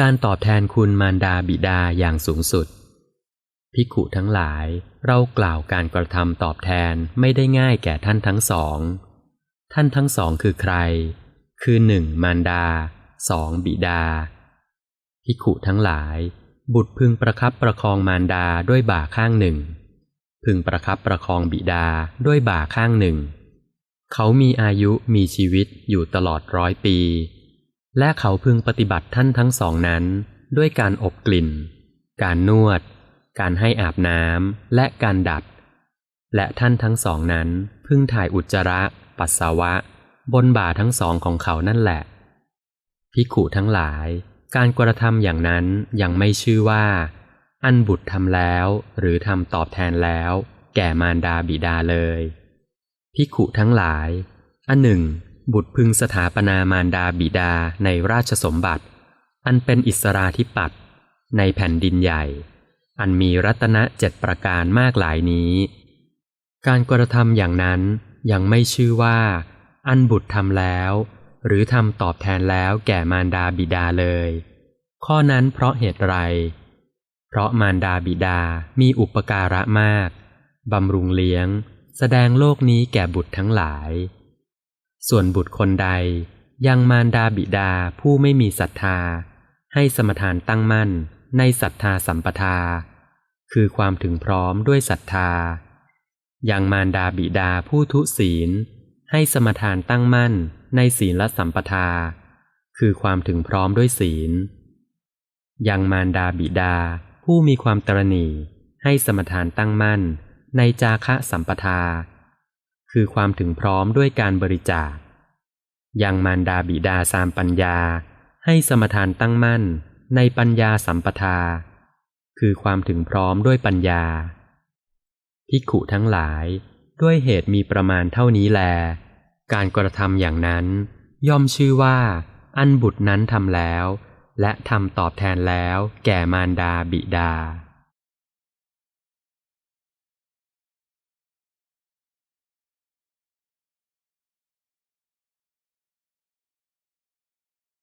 การตอบแทนคุณมารดาบิดาอย่างสูงสุดภิกขุทั้งหลายเรากล่าวการกระทำตอบแทนไม่ได้ง่ายแก่ท่านทั้งสอง ท่านทั้งสองคือใคร คือหนึ่งมารดาสองบิดาภิกขุทั้งหลาย บุตรพึงประคับประคองมารดาด้วยบ่าข้างหนึ่ง พึงประคับประคองบิดาด้วยบ่าข้างหนึ่ง เขามีอายุมีชีวิตอยู่ตลอดร้อยปี และเขาพึงปฏิบัติท่านทั้งสองนั้น ด้วยการอบกลิ่น การนวด การให้อาบน้ำและการดัด และท่านทั้งสองนั้นพึงถ่ายอุจจาระ ปัสสาวะ บนบ่าทั้งสองของเขานั่นแหละภิขุทั้งหลาย การกระทำอย่างนั้นยังไม่ชื่อว่า อันบุตรทำแล้ว หรือทำตอบแทนแล้ว แก่มารดาบิดาเลยภิขุทั้งหลายอันหนึ่ง บุตรพึงสถาปนามารดาบิดาในราชสมบัติ อันเป็นอิสราธิปัตย์ในแผ่นดินใหญ่ อันมีรัตนะเจ็ดประการมากหลายนี้ การกระทำอย่างนั้นยังไม่ชื่อว่า อันบุตรทำแล้ว หรือทำตอบแทนแล้วแก่มารดาบิดาเลย ข้อนั้นเพราะเหตุไร เพราะมารดาบิดามีอุปการะมากบำรุงเลี้ยง แสดงโลกนี้แก่บุตรทั้งหลาย ส่วนบุตรคนใดยังมารดาบิดาผู้ไม่มีศรัทธา ให้สมทานตั้งมั่นในศรัทธาสัมปทา คือความถึงพร้อมด้วยศรัทธา ยังมารดาบิดาผู้ทุศีล ให้สมทานตั้งมั่นในศีลสัมปทา คือความถึงพร้อมด้วยศีล ยังมารดาบิดาผู้มีความตรณีให้สมทานตั้งมั่นในจาคะสัมปทา คือความถึงพร้อมด้วยการบริจาค ยังมารดาบิดาสามปัญญา ให้สมทานตั้งมั่นในปัญญาสัมปทา คือความถึงพร้อมด้วยปัญญาภิกขุทั้งหลาย ด้วยเหตุมีประมาณเท่านี้แล การกระทำอย่างนั้น ย่อมชื่อว่า อันบุตรนั้นทำแล้ว และทำตอบแทนแล้ว แก่มารดาบิดา